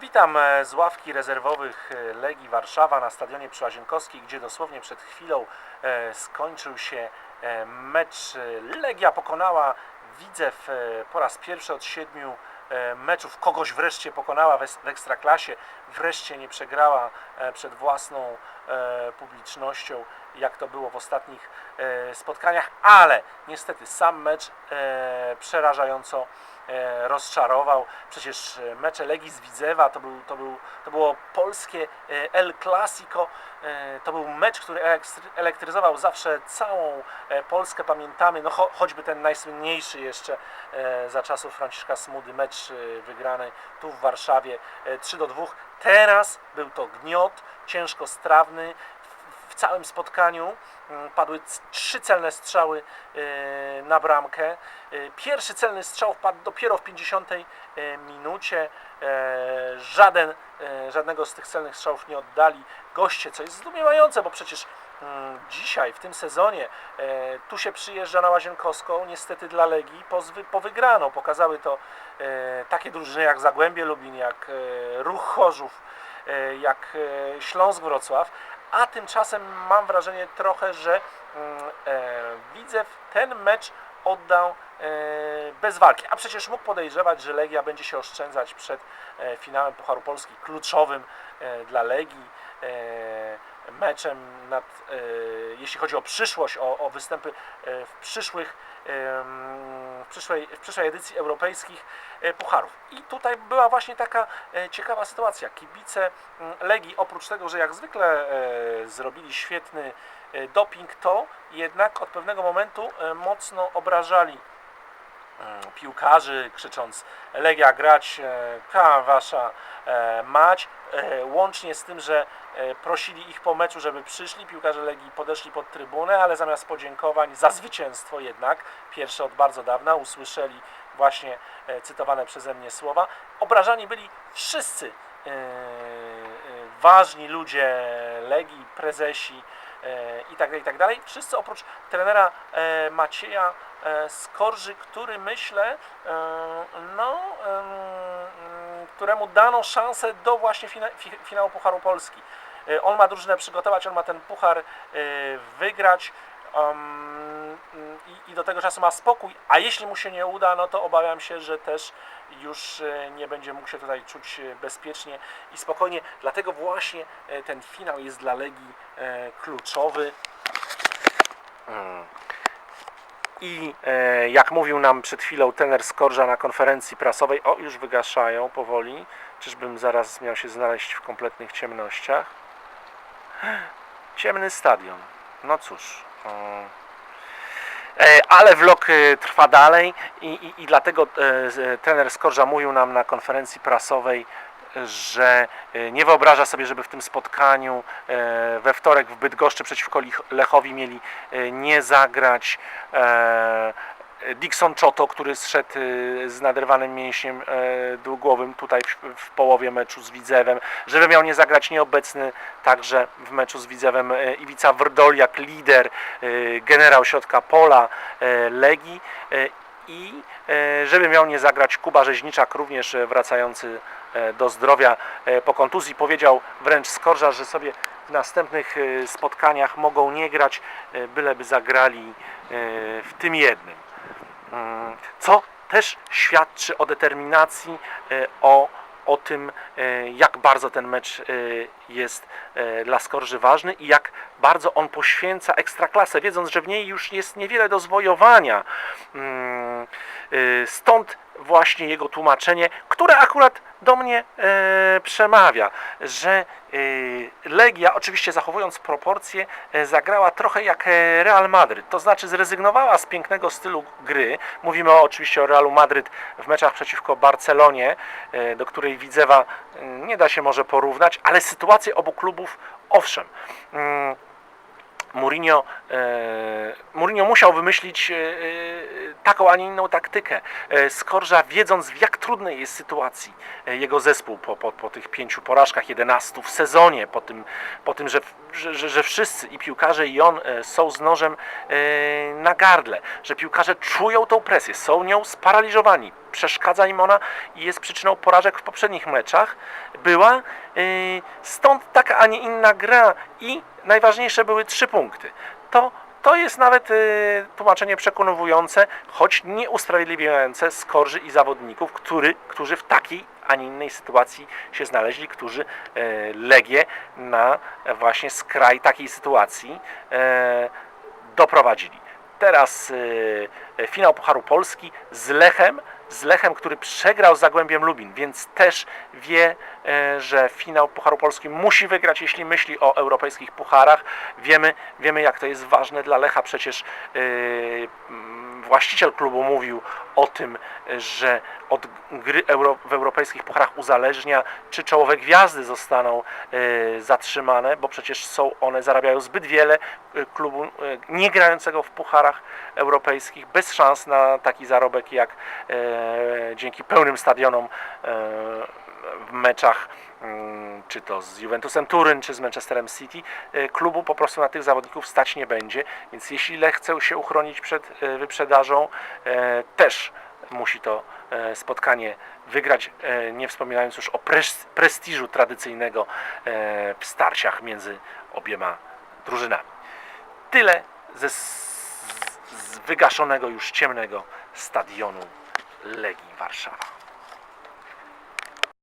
Witam e, z ławki rezerwowych e, Legii Warszawa na stadionie przy Łazienkowskiej, gdzie dosłownie przed chwilą e, skończył się mecz. Legia pokonała Widzew po raz pierwszy od siedmiu meczów. Kogoś wreszcie pokonała w Ekstraklasie. Wreszcie nie przegrała przed własną publicznością, jak to było w ostatnich spotkaniach, ale niestety sam mecz przerażająco rozczarował. Przecież e, mecze Legii z Widzewa to, był, to, był, to było polskie e, El Clasico. E, To był mecz, który elektry- elektryzował zawsze całą e, Polskę. Pamiętamy, no cho, choćby ten najsłynniejszy jeszcze e, za czasów Franciszka Smudy mecz e, wygrany tu w Warszawie e, 3 do 2. Teraz był to gniot, ciężko strawny. Całym spotkaniu mm, padły trzy celne strzały e, na bramkę. E, Pierwszy celny strzał wpadł dopiero w 50 e, minucie. Żaden, żadnego z tych celnych strzałów nie oddali goście, co jest zdumiewające, bo przecież mm, dzisiaj, w tym sezonie, tu się przyjeżdża na Łazienkowską, niestety dla Legii, po, po wygraną. Pokazały to takie drużyny jak Zagłębie Lubin, jak Ruch Chorzów, jak Śląsk Wrocław, a tymczasem mam wrażenie trochę, że mm, e, Widzew ten mecz oddał e, bez walki, a przecież mógł podejrzewać, że Legia będzie się oszczędzać przed e, finałem Pucharu Polski, kluczowym dla Legii, meczem nad, jeśli chodzi o przyszłość, o, o występy w przyszłych w przyszłej, w przyszłej edycji europejskich e, pucharów. I tutaj była właśnie taka e, ciekawa sytuacja. Kibice mm, Legii, oprócz tego, że jak zwykle e, zrobili świetny doping, to jednak od pewnego momentu mocno obrażali piłkarzy, krzycząc Legia grać, e, ta wasza e, mać, e, łącznie z tym, że e, prosili ich po meczu, żeby przyszli, piłkarze Legii podeszli pod trybunę, ale zamiast podziękowań za zwycięstwo jednak, pierwsze od bardzo dawna, usłyszeli właśnie e, cytowane przeze mnie słowa, obrażani byli wszyscy e, e, ważni ludzie Legii, prezesi e, i tak dalej, i tak dalej. Wszyscy oprócz trenera e, Macieja e, Skorży, który myślę, e, no, em, któremu dano szansę do właśnie fina, fi, finału Pucharu Polski. E, On ma drużynę przygotować, on ma ten puchar wygrać i, i do tego czasu ma spokój, a jeśli mu się nie uda, no to obawiam się, że też już nie będzie mógł się tutaj czuć bezpiecznie i spokojnie. Dlatego właśnie ten finał jest dla Legii kluczowy. Mm. I e, jak mówił nam przed chwilą tener Skorża na konferencji prasowej, o już wygaszają powoli, czyżbym zaraz miał się znaleźć w kompletnych ciemnościach. Ciemny stadion. No cóż. E, Ale vlog e, trwa dalej i, i, i dlatego trener Skorża mówił nam na konferencji prasowej, że e, nie wyobraża sobie, żeby w tym spotkaniu e, we wtorek w Bydgoszczy przeciwko Lechowi mieli e, nie zagrać Dixon Choto, który zszedł z naderwanym mięśniem długłowym tutaj w, połowie meczu z Widzewem, żeby miał nie zagrać nieobecny także w meczu z Widzewem Iwica Wrdoliak, lider, generał środka pola Legii i żeby miał nie zagrać Kuba Rzeźniczak, również wracający do zdrowia e, po kontuzji. Powiedział wręcz Skorża, że sobie w następnych e, spotkaniach mogą nie grać, e, byleby zagrali e, w tym jednym. Mm, Co też świadczy o determinacji, e, o, o tym, e, jak bardzo ten mecz e, jest e, dla Skorży ważny i jak bardzo on poświęca ekstraklasę, wiedząc, że w niej już jest niewiele do zwojowania. Mm, e, Stąd właśnie jego tłumaczenie, które akurat do mnie e, przemawia, że e, Legia, oczywiście zachowując proporcje, e, zagrała trochę jak e, Real Madryt, to znaczy zrezygnowała z pięknego stylu gry. Mówimy o, oczywiście o Realu Madryt w meczach przeciwko Barcelonie, e, do której Widzewa e, nie da się może porównać, ale sytuacje obu klubów owszem. Mm, Mourinho, e, Mourinho musiał wymyślić e, e, taką, a nie inną taktykę. Skorża, wiedząc w jak trudnej jest sytuacji jego zespół po, po, po tych pięciu porażkach, 11 w sezonie, po tym, po tym że, że, że, wszyscy, i piłkarze, i on są z nożem na gardle, że piłkarze czują tą presję, są nią sparaliżowani, przeszkadza im ona i jest przyczyną porażek w poprzednich meczach, była. Stąd taka, a nie inna gra i najważniejsze były trzy punkty. To, to jest nawet yy, tłumaczenie przekonujące, choć nie usprawiedliwiające skorży i zawodników, który, którzy w takiej, a nie innej sytuacji się znaleźli, którzy yy, Legię na właśnie skraj takiej sytuacji e, doprowadzili. Teraz y, finał Pucharu Polski z Lechem, z Lechem, który przegrał z Zagłębiem Lubin, więc też wie, e, że finał Pucharu Polski musi wygrać, jeśli myśli o europejskich pucharach. Wiemy, wiemy jak to jest ważne dla Lecha, przecież y, mm, właściciel klubu mówił o tym, że od gry euro, w europejskich pucharach uzależnia, czy czołowe gwiazdy zostaną e, zatrzymane, bo przecież są one, zarabiają zbyt wiele e, klubu e, nie grającego w pucharach europejskich, bez szans na taki zarobek jak dzięki pełnym stadionom w meczach czy to z Juventusem Turyn, czy z Manchesterem City, e, klubu po prostu na tych zawodników stać nie będzie, więc jeśli Lech chce się uchronić przed e, wyprzedażą, e, też musi to spotkanie wygrać, nie wspominając już o pres- prestiżu tradycyjnego w starciach między obiema drużynami. Tyle ze z wygaszonego już ciemnego stadionu Legii Warszawa.